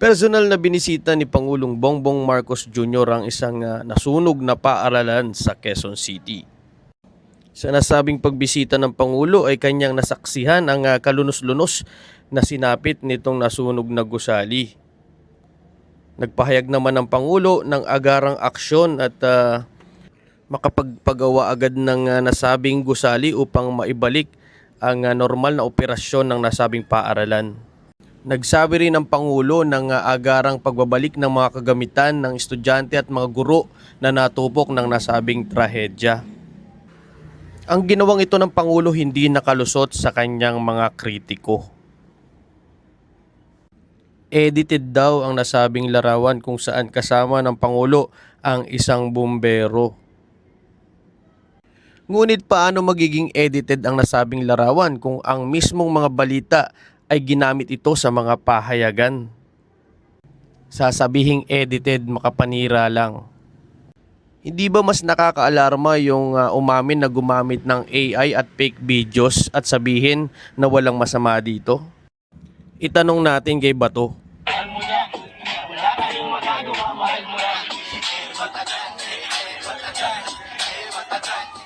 Personal na binisita ni Pangulong Bongbong Marcos Jr. ang isang ah, nasunog na paaralan sa Quezon City. Sa nasabing pagbisita ng Pangulo ay kanyang nasaksihan ang ah, kalunos-lunos na sinapit nitong nasunog na gusali. Nagpahayag naman ng Pangulo ng agarang aksyon at ah, makapagpagawa agad ng ah, nasabing gusali upang maibalik ang ah, normal na operasyon ng nasabing paaralan. Nagsabi rin ang Pangulo ng ah, agarang pagbabalik ng mga kagamitan ng estudyante at mga guro na natupok ng nasabing trahedya. Ang ginawang ito ng Pangulo hindi nakalusot sa kanyang mga kritiko. Edited daw ang nasabing larawan kung saan kasama ng Pangulo ang isang bumbero. Ngunit paano magiging edited ang nasabing larawan kung ang mismong mga balita ay ginamit ito sa mga pahayagan. Sasabihing edited, makapanira lang. Hindi ba mas nakakaalarma yung uh, umamin na gumamit ng AI at fake videos at sabihin na walang masama dito? Itanong natin kay Bato. Wala kayong magagawa, mahal mo lang. Matagal,